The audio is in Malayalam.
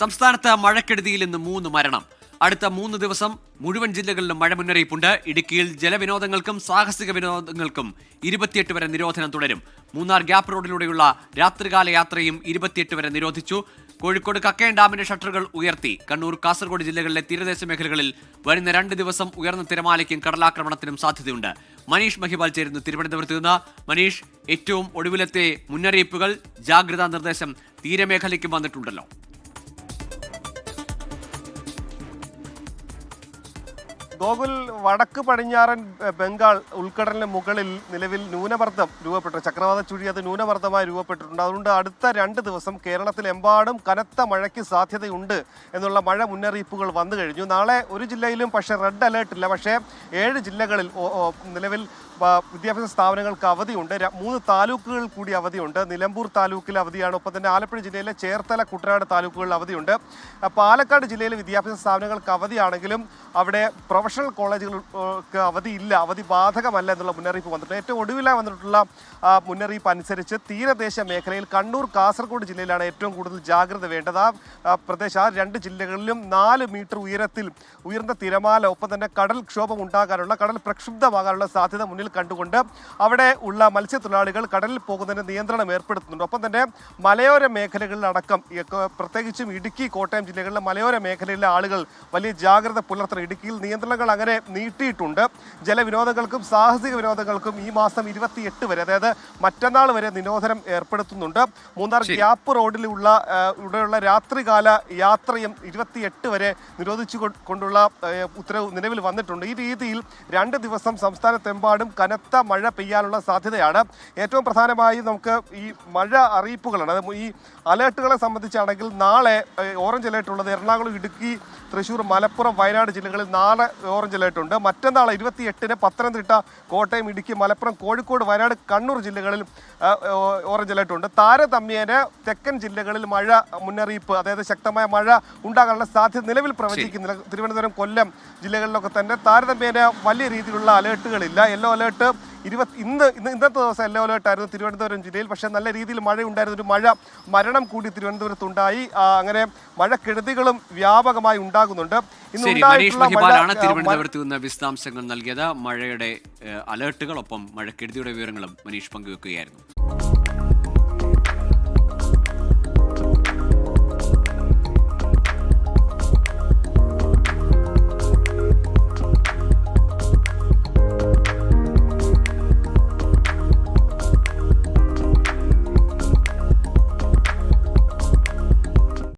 സംസ്ഥാനത്ത് മഴക്കെടുതിയിൽ ഇന്ന് മൂന്ന് മരണം. അടുത്ത മൂന്ന് ദിവസം മുഴുവൻ ജില്ലകളിലും മഴ മുന്നറിയിപ്പുണ്ട്. ഇടുക്കിയിൽ ജലവിനോദങ്ങൾക്കും സാഹസിക വിനോദങ്ങൾക്കും ഇരുപത്തിയെട്ട് വരെ നിരോധനം തുടരും. മൂന്നാർ ഗ്യാപ്പ് റോഡിലൂടെയുള്ള രാത്രികാല യാത്രയും ഇരുപത്തിയെട്ട് വരെ നിരോധിച്ചു. കോഴിക്കോട് കക്കയം ഡാമിന്റെ ഷട്ടറുകൾ ഉയർത്തി. കണ്ണൂർ കാസർഗോഡ് ജില്ലകളിലെ തീരദേശ മേഖലകളിൽ വരുന്ന രണ്ട് ദിവസം ഉയർന്ന തിരമാലയ്ക്കും കടലാക്രമണത്തിനും സാധ്യതയുണ്ട്. മനീഷ് മഹിബാൽ ചേരുന്നു തിരുവനന്തപുരത്ത് നിന്ന്. മനീഷ് ഏറ്റവും ഒടുവിലത്തെ മുന്നറിയിപ്പുകൾ ജാഗ്രതാ നിർദ്ദേശം തീരമേഖലയ്ക്കും വന്നിട്ടുണ്ടല്ലോ. ഗോകുൽ വടക്ക് പടിഞ്ഞാറൻ ബംഗാൾ ഉൾക്കടലിന് മുകളിൽ നിലവിൽ ന്യൂനമർദ്ദം രൂപപ്പെട്ടു. ചക്രവാത ചുഴി അത് ന്യൂനമർദ്ദമായി രൂപപ്പെട്ടിട്ടുണ്ട്. അതുകൊണ്ട് അടുത്ത രണ്ട് ദിവസം കേരളത്തിലെമ്പാടും കനത്ത മഴയ്ക്ക് സാധ്യതയുണ്ട് എന്നുള്ള മഴ മുന്നറിയിപ്പുകൾ വന്നു കഴിഞ്ഞു. നാളെ ഒരു ജില്ലയിലും പക്ഷേ റെഡ് അലേർട്ട് ഇല്ല. പക്ഷേ ഏഴ് ജില്ലകളിൽ നിലവിൽ വിദ്യാഭ്യാസ സ്ഥാപനങ്ങൾക്ക് അവധിയുണ്ട്. മൂന്ന് താലൂക്കുകൾ കൂടി അവധിയുണ്ട്. നിലമ്പൂർ താലൂക്കിൽ അവധിയാണ്. ഒപ്പം തന്നെ ആലപ്പുഴ ജില്ലയിലെ ചേർത്തല കുട്ടനാട് താലൂക്കുകളിൽ അവധിയുണ്ട്. പാലക്കാട് ജില്ലയിലെ വിദ്യാഭ്യാസ സ്ഥാപനങ്ങൾക്ക് അവധിയാണെങ്കിലും അവിടെ പ്രൊഫഷണൽ കോളേജുകൾക്ക് അവധിയില്ല അവധി ബാധകമല്ല എന്നുള്ള മുന്നറിയിപ്പ് വന്നിട്ടുണ്ട്. ഏറ്റവും ഒടുവിലായി വന്നിട്ടുള്ള മുന്നറിയിപ്പ് അനുസരിച്ച് തീരദേശ മേഖലയിൽ കണ്ണൂർ കാസർഗോഡ് ജില്ലയിലാണ് ഏറ്റവും കൂടുതൽ ജാഗ്രത വേണ്ടത്. ആ പ്രദേശം ആ രണ്ട് ജില്ലകളിലും നാല് മീറ്റർ ഉയരത്തിൽ ഉയർന്ന തിരമാല ഒപ്പം തന്നെ കടൽ ക്ഷോഭം ഉണ്ടാകാനുള്ള കടൽ പ്രക്ഷുബ്ധമാകാനുള്ള സാധ്യത മുന്നിൽ കണ്ടുകൊണ്ട് അവിടെ ഉള്ള മത്സ്യത്തൊഴിലാളികൾ കടലിൽ പോകുന്നതിന് നിയന്ത്രണം ഏർപ്പെടുത്തുന്നുണ്ട്. ഒപ്പം തന്നെ മലയോര മേഖലകളിലടക്കം പ്രത്യേകിച്ചും ഇടുക്കി കോട്ടയം ജില്ലകളിലെ മലയോര മേഖലയിലെ ആളുകൾ വലിയ ജാഗ്രത പുലർത്തണം. ഇടുക്കിയിൽ നിയന്ത്രണങ്ങൾ അങ്ങനെ നീട്ടിയിട്ടുണ്ട്. ജലവിനോദങ്ങൾക്കും സാഹസിക വിനോദങ്ങൾക്കും ഈ മാസം ഇരുപത്തിയെട്ട് വരെ അതായത് മറ്റന്നാൾ വരെ നിരോധനം ഏർപ്പെടുത്തുന്നുണ്ട്. മൂന്നാർ ഗ്യാപ്പ് റോഡിലുള്ള ഇവിടെയുള്ള രാത്രികാല യാത്രയും ഇരുപത്തിയെട്ട് വരെ നിരോധിച്ചു കൊണ്ടുള്ള ഉത്തരവ് നിലവിൽ വന്നിട്ടുണ്ട്. ഈ രീതിയിൽ രണ്ട് ദിവസം സംസ്ഥാനത്തെമ്പാടും കനത്ത മഴ പെയ്യാനുള്ള സാധ്യതയാണ്. ഏറ്റവും പ്രധാനമായി നമുക്ക് ഈ മഴ അറിയിപ്പുകളാണ്. അതായത് ഈ അലേർട്ടുകളെ സംബന്ധിച്ചാണെങ്കിൽ നാളെ ഓറഞ്ച് അലേർട്ട് ഉള്ളത് എറണാകുളം ഇടുക്കി തൃശ്ശൂർ മലപ്പുറം വയനാട് ജില്ലകളിൽ നാളെ ഓറഞ്ച് അലേർട്ട് ഉണ്ട് മറ്റന്നാൾ ഇരുപത്തിയെട്ടിന് പത്തനംതിട്ട കോട്ടയം ഇടുക്കി മലപ്പുറം കോഴിക്കോട് വയനാട് കണ്ണൂർ ജില്ലകളിൽ ഓറഞ്ച് അലേർട്ട് ഉണ്ട് താരതമ്യേന തെക്കൻ ജില്ലകളിൽ മഴ മുന്നറിയിപ്പ് അതായത് ശക്തമായ മഴ ഉണ്ടാകാനുള്ള സാധ്യത നിലവിൽ പ്രവചിക്കുന്നില്ല തിരുവനന്തപുരം കൊല്ലം ജില്ലകളിലൊക്കെ തന്നെ താരതമ്യേന വലിയ രീതിയിലുള്ള അലേർട്ടുകളില്ല. യെല്ലോ അലേർട്ട് ഇരുപത്തി ഇന്ന് ഇന്ന് ഇന്നത്തെ ദിവസം എല്ലാ അലേർട്ട് തിരുവനന്തപുരം ജില്ലയിൽ. പക്ഷേ നല്ല രീതിയിൽ മഴ ഉണ്ടായിരുന്നു ഒരു മഴ മരണം കൂടി തിരുവനന്തപുരത്തുണ്ടായി. ഉണ്ടായി അങ്ങനെ മഴക്കെടുതികളും വ്യാപകമായി ഉണ്ടാകുന്നുണ്ട്. ാണ് തിരുവനന്തപുരത്ത് നിന്ന് വിശദാംശങ്ങൾ നൽകിയത്. മഴയുടെ അലേർട്ടുകളൊപ്പം മഴക്കെടുതിയുടെ വിവരങ്ങളും മനീഷ് പങ്കുവെക്കുകയായിരുന്നു.